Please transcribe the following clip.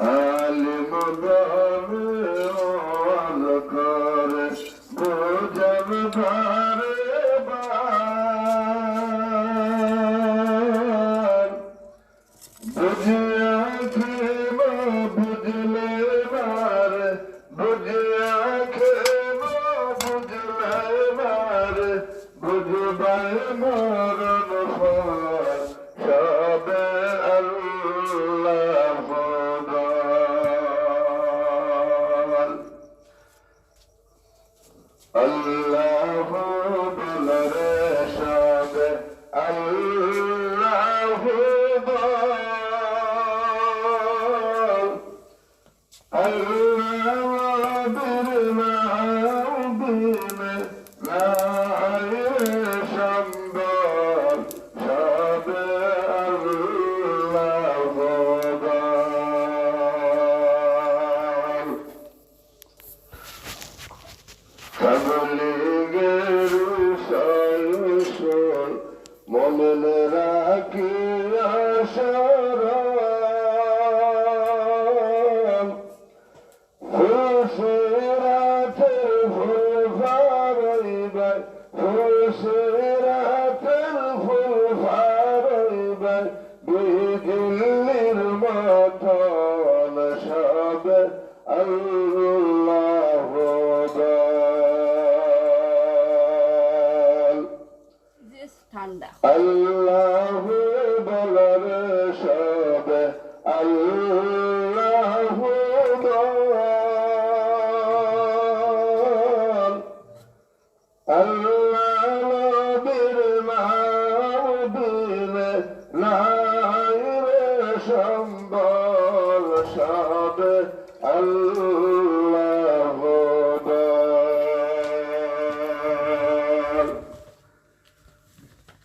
আলিম করে বোঝন ধরে বুঝিয়া খেম বুঝলে মার বুঝিয়া খেম বুঝলে মার মরণ সবে আল্লাহ taşırım Fusiretil fulfarıybel Fusiretil fulfarıybel Bidillir matana şabe Allah Allahu baları şabe Allahu bal Allah bir mabine Naire şambal şabe Allah